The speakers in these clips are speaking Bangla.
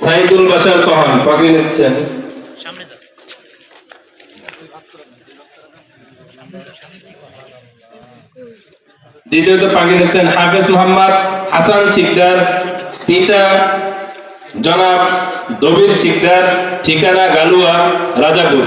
সাইদুল বাসার কহন পাখি নিচ্ছেন দ্বিতীয়ত পাখি নিচ্ছেন হাফেজ মোহাম্মদ হাসান শিকদার, পিতা জনাব দবির শিকদার, ঠিকানা গালুয়া, রাজাপুর।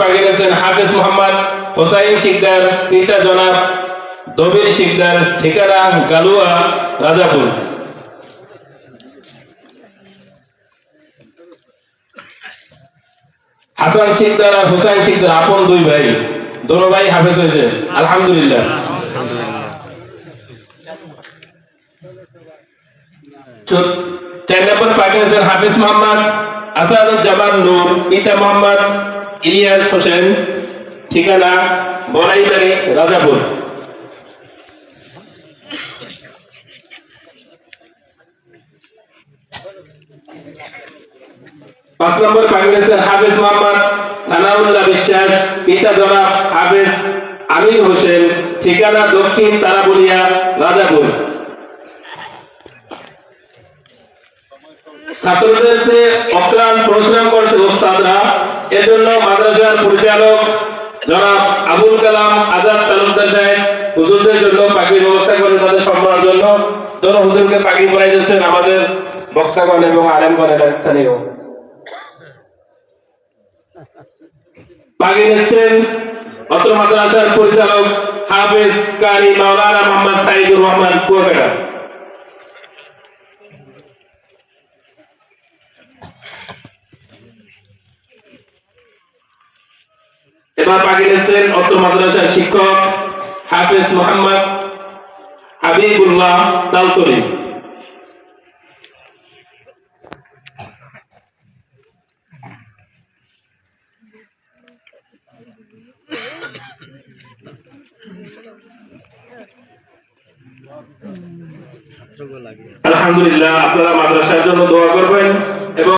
পাখি হাফেজ মোহাম্মদ হোসাইন শিকদার পিতা জনাব, দবির শিকদার ঠিকানা গালুয়া, রাজাপুর। হাসান শিকদার আর হুসাইন শিকদার, আপন দুই ভাই। দোনো ভাই হাফেজ হয়েছে। আলহামদুলিল্লাহ। চার নম্বর পাকিস্তান হাফিজ মোহাম্মদ আসাদুজ্জামান নূর, পিতা মোহাম্মদ ইলিয়াস হোসেন, ঠিকানা বড়াইবাড়ি, রাজাপুর। পাঁচ নম্বর মোহাম্মদ সানাউল্লাহ বিশ্বাস, পিতা জনাব আমির হোসেন, ঠিকানা দক্ষিণ তারাবুলিয়া ছাত্রদের যে অক্লান পরিশ্রম করছে ওস্তাদরা এজন্য মাদ্রাসার পরিচালক জনাব আবুল কালাম আজাদ তালুকদার সাহেব হুজুরদের জন্য পাখির ব্যবস্থা করে তাদের সম্মানের জন্য দোনো হুজুরকে পাখি পড়াই দিচ্ছেন আমাদের বক্তাগণ এবং আলেমগণ এরা স্থানীয় পাখি নিচ্ছেন অত্র মাদ্রাসার পরিচালক হাফেজ কারি মাওলানা মোহাম্মদ সাইদুর রহমান কুয়াকাটা। এবার পাখি নিচ্ছেন অত্র মাদ্রাসার শিক্ষক হাফেজ মোহাম্মদ হাবিবুল্লাহ তালতরি আলহামদুলিল্লাহ, আপনারা মাদ্রাসার জন্য দোয়া করবেন।